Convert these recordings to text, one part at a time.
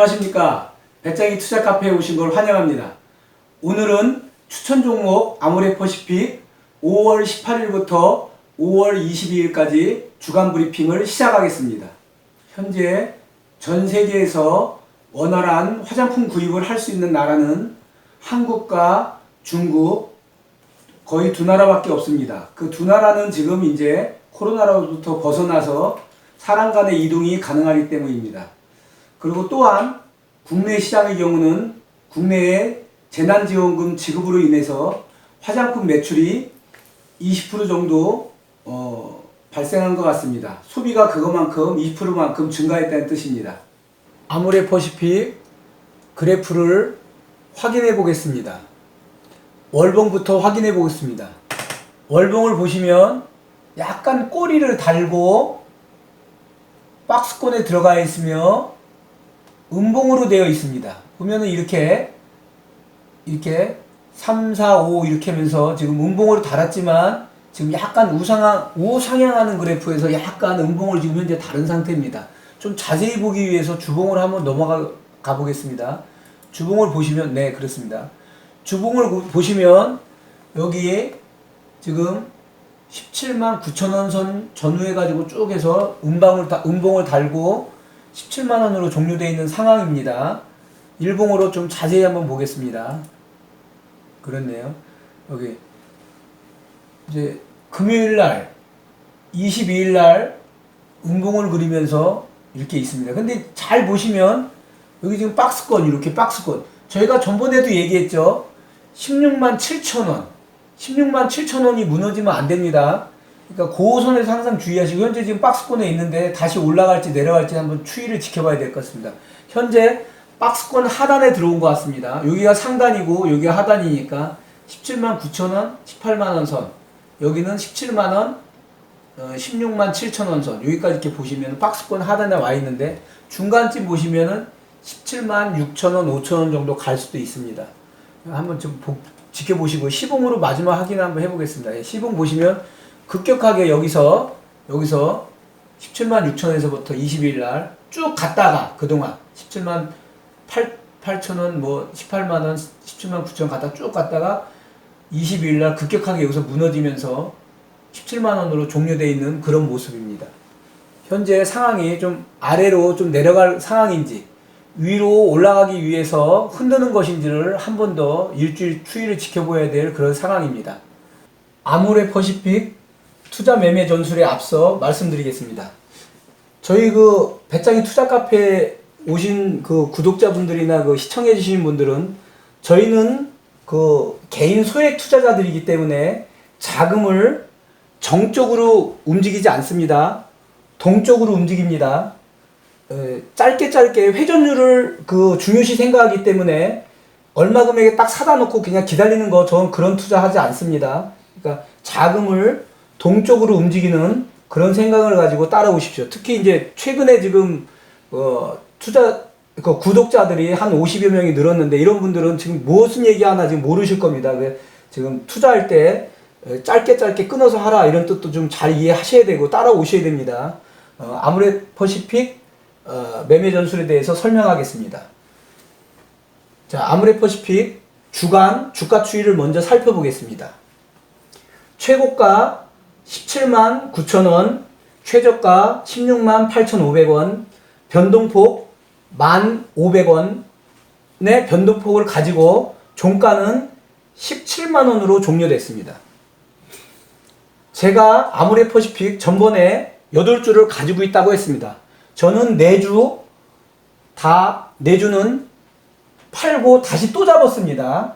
안녕하십니까. 배짱이 투자 카페에 오신 걸 환영합니다. 오늘은 추천 종목 아모레퍼시픽 5월 18일부터 5월 22일까지 주간 브리핑을 시작하겠습니다. 현재 전 세계에서 원활한 화장품 구입을 할 수 있는 나라는 한국과 중국 거의 두 나라밖에 없습니다. 그 두 나라는 지금 이제 코로나로부터 벗어나서 사람 간의 이동이 가능하기 때문입니다. 그리고 또한 국내 시장의 경우는 국내의 재난지원금 지급으로 인해서 화장품 매출이 20% 정도 어, 발생한 것 같습니다. 소비가 그것만큼 20%만큼 증가했다는 뜻입니다. 아모레퍼시픽 그래프를 확인해 보겠습니다. 월봉부터 확인해 보겠습니다. 월봉을 보시면 약간 꼬리를 달고 박스권에 들어가 있으며 음봉으로 되어 있습니다. 보면은 이렇게 이렇게 3, 4, 5 이렇게 하면서 지금 음봉으로 달았지만 지금 약간 우상향, 우상향하는 그래프에서 약간 음봉을 지금 현재 다른 상태입니다. 좀 자세히 보기 위해서 주봉을 한번 넘어가 가 보겠습니다. 주봉을 보시면 네 그렇습니다. 주봉을 보- 보시면 여기에 지금 17만 9천 원 선 전후해 가지고 쭉 해서 음방을 다, 음봉을 달고 17만 원으로 종료되어 있는 상황입니다. 일봉으로 좀 자세히 한번 보겠습니다. 그렇네요. 여기 이제 금요일 날 22일 날 음봉을 그리면서 이렇게 있습니다. 근데 잘 보시면 여기 지금 박스권 이렇게 박스권 저희가 전번에도 얘기했죠. 16만 7천 원 16만 7천 원이 무너지면 안 됩니다. 그러니까 고선에서 항상 주의하시고 현재 지금 박스권에 있는데 다시 올라갈지 내려갈지 한번 추이를 지켜봐야 될 것 같습니다. 현재 박스권 하단에 들어온 것 같습니다. 여기가 상단이고 여기가 하단이니까 17만 9천 원, 18만 원 선. 여기는 17만 원, 어, 16만 7천 원 선. 여기까지 이렇게 보시면 박스권 하단에 와 있는데 중간쯤 보시면은 17만 6천 원, 5천 원 정도 갈 수도 있습니다. 한번 좀 보- 지켜보시고 시봉으로 마지막 확인 한번 해보겠습니다. 예, 시봉 보시면 급격하게 여기서 여기서 17만 6천에서부터 20일 날 쭉 갔다가 그동안 17만 8, 8천 원, 뭐 18만 원, 17만 9천 갔다 쭉 갔다가 22일 날 급격하게 여기서 무너지면서 17만 원으로 종료되어 있는 그런 모습입니다. 현재 상황이 좀 아래로 좀 내려갈 상황인지 위로 올라가기 위해서 흔드는 것인지를 한 번 더 일주일 추이를 지켜봐야 될 그런 상황입니다. 아모레 퍼시픽 투자 매매 전술에 앞서 말씀드리겠습니다. 저희 그 배짱이 투자 카페에 오신 그 구독자분들이나 그 시청해 주시는 분들은 저희는 그 개인 소액 투자자들이기 때문에 자금을 정적으로 움직이지 않습니다. 동적으로 움직입니다. 에, 짧게 짧게 회전율을 그 중요시 생각하기 때문에 얼마 금액에 딱 사다 놓고 그냥 기다리는 거 저는 그런 투자하지 않습니다. 그러니까 자금을 동쪽으로 움직이는 그런 생각을 가지고 따라오십시오. 특히 이제 최근에 지금 어, 투자 그 구독자들이 한 50여 명이 늘었는데 이런 분들은 지금 무슨 얘기하나 지금 모르실 겁니다. 그 지금 투자할 때 에, 짧게 짧게 끊어서 하라 이런 뜻도 좀 잘 이해하셔야 되고 따라오셔야 됩니다. 어, 아무래 퍼시픽 어, 매매 전술에 대해서 설명하겠습니다. 자, 아무레퍼시픽 주간 주가 추이를 먼저 살펴보겠습니다. 최고가 17만 9천 원, 최저가 16만 8,500원, 변동폭 1만 500원의 변동폭을 가지고 종가는 17만 원으로 종료됐습니다. 제가 아무레퍼시픽 전번에 8주를 가지고 있다고 했습니다. 저는 4주 다 4주는 팔고 다시 또 잡았습니다.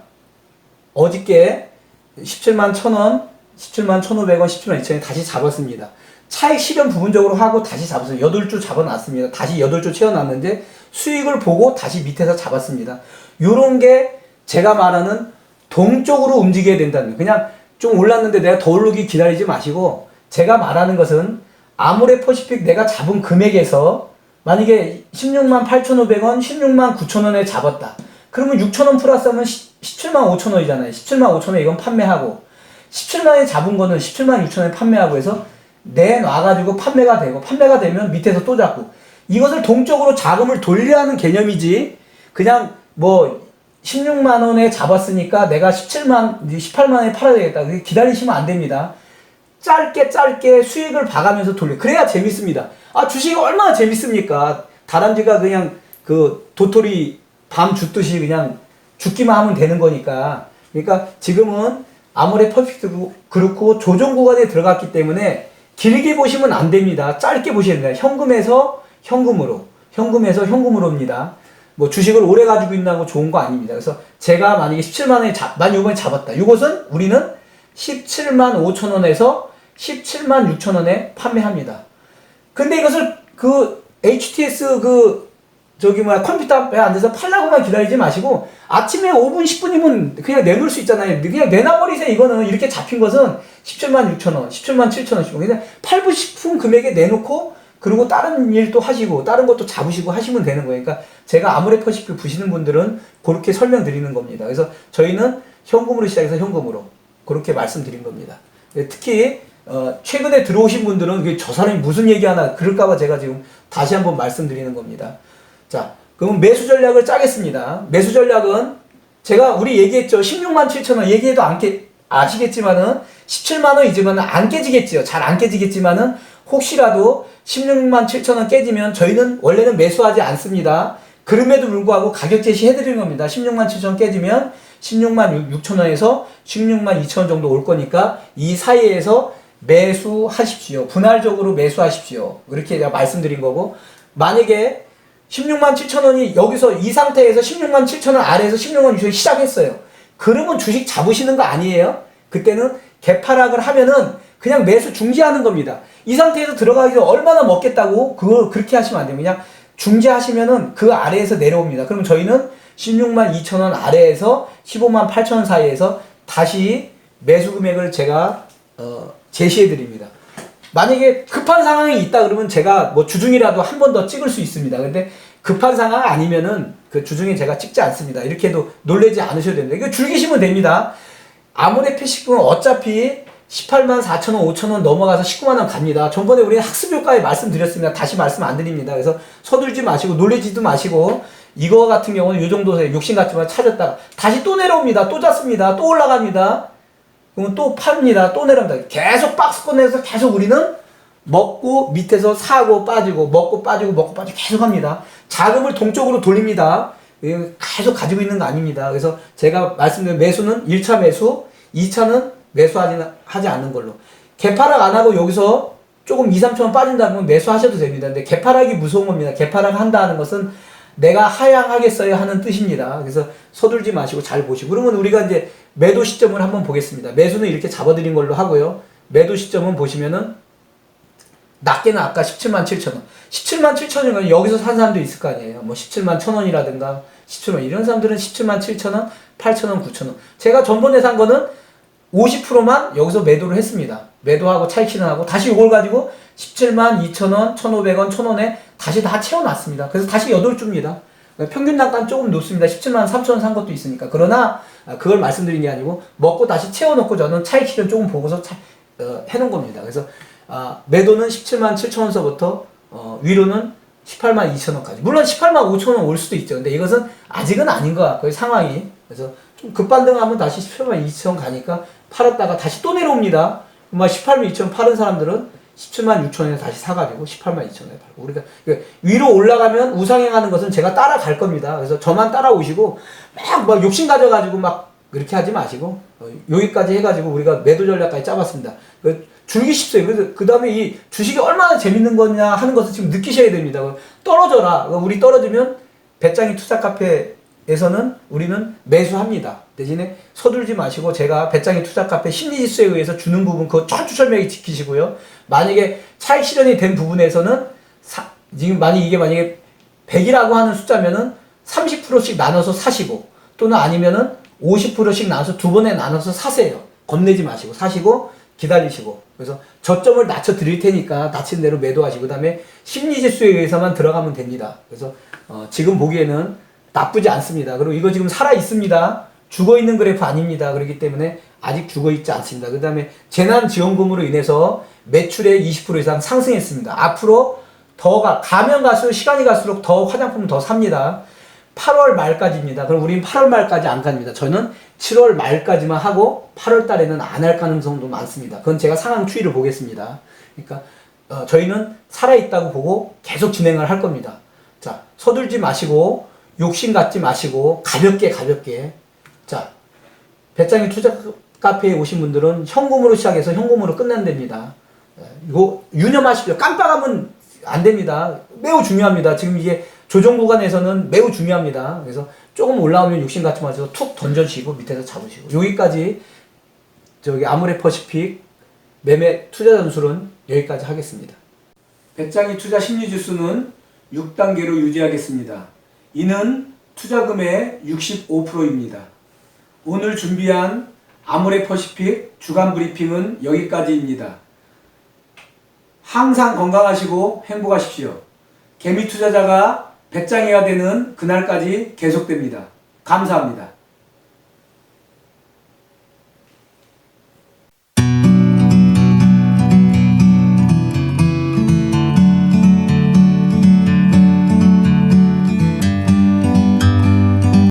어저께 17만 1000원, 17만 1500원, 17만 2000원 다시 잡았습니다. 차익 실현 부분적으로 하고 다시 잡았어요. 8주 잡아놨습니다. 다시 8주 채워놨는데 수익을 보고 다시 밑에서 잡았습니다. 요런 게 제가 말하는 동쪽으로 움직여야 된다는 거예요. 그냥 좀 올랐는데 내가 더 오르기 기다리지 마시고 제가 말하는 것은 아모레 퍼시픽 내가 잡은 금액에서 만약에 16만 8,500원, 16만 9천원에 잡았다. 그러면 6천원 플러스 하면 17만 5천원이잖아요. 17만 5천원 이건 판매하고 17만에 잡은 거는 17만 6천원에 판매하고 해서 내놔가지고 판매가 되고 판매가 되면 밑에서 또 잡고 이것을 동적으로 자금을 돌려야 하는 개념이지 그냥 뭐 16만 원에 잡았으니까 내가 17만 18만 원에 팔아야 되겠다. 기다리시면 안 됩니다. 짧게 짧게 수익을 봐가면서 돌려. 그래야 재밌습니다. 아 주식이 얼마나 재밌습니까? 다람쥐가 그냥 그 도토리 밤 죽듯이 그냥 죽기만 하면 되는 거니까. 그러니까 지금은 아모레 퍼펙트도 그렇고 조정 구간에 들어갔기 때문에 길게 보시면 안 됩니다. 짧게 보셔야 됩니다. 현금에서 현금으로, 현금에서 현금으로입니다. 뭐 주식을 오래 가지고 있다고 좋은 거 아닙니다. 그래서 제가 만약에 17만 원에 잡, 난 요번에 잡았다. 이것은 우리는 17만 5천 원에서 17만 6천 원에 판매합니다. 근데 이것을 그 HTS 그 저기 뭐야 컴퓨터 앞에 앉아서 팔라고만 기다리지 마시고 아침에 5분 10분이면 그냥 내놓을 수 있잖아요. 그냥 내놔버리세요. 이거는 이렇게 잡힌 것은 17만 6천 원, 17만 7천 원씩 그냥 팔고 싶은 금액에 내놓고 그리고 다른 일도 하시고 다른 것도 잡으시고 하시면 되는 거예요. 그러니까 제가 아무래 퍼시픽 부시는 분들은 그렇게 설명드리는 겁니다. 그래서 저희는 현금으로 시작해서 현금으로 그렇게 말씀드린 겁니다. 네, 특히 어, 최근에 들어오신 분들은 그게 저 사람이 무슨 얘기하나 그럴까봐 제가 지금 다시 한번 말씀드리는 겁니다. 자, 그럼 매수 전략을 짜겠습니다. 매수 전략은 제가 우리 얘기했죠. 16만 7천 원 얘기해도 안 깨, 아시겠지만은 17만 원이지만 안 깨지겠지요. 잘 안 깨지겠지만은 혹시라도 16만 7천 원 깨지면 저희는 원래는 매수하지 않습니다. 그럼에도 불구하고 가격 제시 해드리는 겁니다. 16만 7천 원 깨지면 16만 6천 원에서 16만 2천 원 정도 올 거니까 이 사이에서 매수하십시오. 분할적으로 매수하십시오. 그렇게 제가 말씀드린 거고 만약에 16만 7천 원이 여기서 이 상태에서 16만 7천 원 아래에서 16만 6천 원 시작했어요. 그러면 주식 잡으시는 거 아니에요? 그때는 개파락을 하면은 그냥 매수 중지하는 겁니다. 이 상태에서 들어가기 얼마나 먹겠다고 그걸 그렇게 하시면 안 됩니다. 그냥 중지하시면은 그 아래에서 내려옵니다. 그러면 저희는 16만 2천 원 아래에서 15만 8천 원 사이에서 다시 매수 금액을 제가 어, 제시해 드립니다. 만약에 급한 상황이 있다 그러면 제가 뭐 주중이라도 한 번 더 찍을 수 있습니다. 근데 급한 상황 아니면은 그 주중에 제가 찍지 않습니다. 이렇게 해도 놀라지 않으셔도 됩니다. 이거 즐기시면 됩니다. 아무래 패시급은 어차피 18만 4천 원, 5천 원 넘어가서 19만 원 갑니다. 전번에 우리 학습효과에 말씀드렸습니다. 다시 말씀 안 드립니다. 그래서 서둘지 마시고 놀래지도 마시고 이거 같은 경우는 이 정도에서 욕심 같지만 찾았다가 다시 또 내려옵니다. 또 잡습니다. 또 올라갑니다. 그러면 또 팝니다. 또 내려옵니다. 계속 박스권 내서 계속 우리는 먹고 밑에서 사고 빠지고 먹고 빠지고 먹고 빠지고 계속 합니다. 자금을 동쪽으로 돌립니다. 이거 계속 가지고 있는 거 아닙니다. 그래서 제가 말씀드린 매수는 1차 매수, 2차는 매수하지 하지 않는 걸로. 개파락 안 하고 여기서 조금 2, 3천 원 빠진다면 매수하셔도 됩니다. 근데 개파락이 무서운 겁니다. 개파락 한다는 것은 내가 하향하겠어요 하는 뜻입니다. 그래서 서둘지 마시고 잘 보시고. 그러면 우리가 이제 매도 시점을 한번 보겠습니다. 매수는 이렇게 잡아드린 걸로 하고요. 매도 시점은 보시면은 낮게는 아까 17만 7천 원. 17만 7천 원이면 여기서 산 사람도 있을 거 아니에요. 뭐 17만 1천 원이라든가 17만 이런 사람들은 17만 7천 원, 8천 원, 9천 원. 제가 전번에 산 거는 50%만 여기서 매도를 했습니다. 매도하고 차익 실현하고 다시 이걸 가지고 17만 2천 원, 1,500원, 1,000원에 다시 다 채워놨습니다. 그래서 다시 8주입니다. 평균 단가는 조금 높습니다. 17만 3천 원 산 것도 있으니까. 그러나 아, 그걸 말씀드린 게 아니고 먹고 다시 채워놓고 저는 차익 실현 조금 보고서 차, 어, 해놓은 겁니다. 그래서 아, 매도는 17만 7천 원서부터 어, 위로는 18만 2천 원까지. 물론 18만 5천 원 올 수도 있죠. 근데 이것은 아직은 아닌 것 같고요. 상황이. 그래서 좀 급반등하면 다시 18만 2천 원 가니까 팔았다가 다시 또 내려옵니다. 뭐 18만 2천 원 파는 사람들은 17만 6천 원에 다시 사가지고 18만 2천 원에 팔고 우리가 그 위로 올라가면 우상행하는 것은 제가 따라갈 겁니다. 그래서 저만 따라오시고 막, 막 욕심 가져가지고 막 그렇게 하지 마시고 어, 여기까지 해가지고 우리가 매도 전략까지 짜봤습니다. 그 즐기십시오. 그래서 그 다음에 이 주식이 얼마나 재밌는 거냐 하는 것을 지금 느끼셔야 됩니다. 그 떨어져라. 우리 떨어지면 배짱이 투자 카페에서는 우리는 매수합니다. 대신에 서둘지 마시고 제가 배짱이 투자 카페 심리지수에 의해서 주는 부분 그거 철두철미하게 지키시고요. 만약에 차익 실현이 된 부분에서는 사, 지금 만약 이게 만약에 100이라고 하는 숫자면은 30%씩 나눠서 사시고 또는 아니면은 50%씩 나눠서 두 번에 나눠서 사세요. 겁내지 마시고 사시고 기다리시고 그래서 저점을 낮춰 드릴 테니까 낮춘 대로 매도하시고 그다음에 심리 지수에 의해서만 들어가면 됩니다. 그래서 어, 지금 보기에는 나쁘지 않습니다. 그리고 이거 지금 살아 있습니다. 죽어 있는 그래프 아닙니다. 그렇기 때문에 아직 죽어 있지 않습니다. 그다음에 재난 지원금으로 인해서 매출의 20% 이상 상승했습니다. 앞으로 더더 가, 가면 갈수록 시간이 갈수록 더 화장품 더 삽니다. 8월 말까지입니다. 그럼 우리는 8월 말까지 안 갑니다. 저는 7월 말까지만 하고 8월 달에는 안 할 가능성도 많습니다. 그건 제가 상황 추이를 보겠습니다. 그러니까 어, 저희는 살아있다고 보고 계속 진행을 할 겁니다. 자, 서둘지 마시고 욕심 갖지 마시고 가볍게 가볍게 자, 배짱이 투자 카페에 오신 분들은 현금으로 시작해서 현금으로 끝난답니다. 예, 이거 유념하십시오. 깜빡하면 안 됩니다. 매우 중요합니다. 지금 이게 조정 구간에서는 매우 중요합니다. 그래서 조금 올라오면 욕심 갖지 마시고 툭 던져주시고 밑에서 잡으시고 여기까지 저기 아모레퍼시픽 매매 투자 전술은 여기까지 하겠습니다. 배짱이 투자 심리 지수는 6단계로 유지하겠습니다. 이는 투자금의 65%입니다. 오늘 준비한 아모레퍼시픽 주간 브리핑은 여기까지입니다. 항상 건강하시고 행복하십시오. 개미 투자자가 배짱이가 되는 그날까지 계속됩니다. 감사합니다.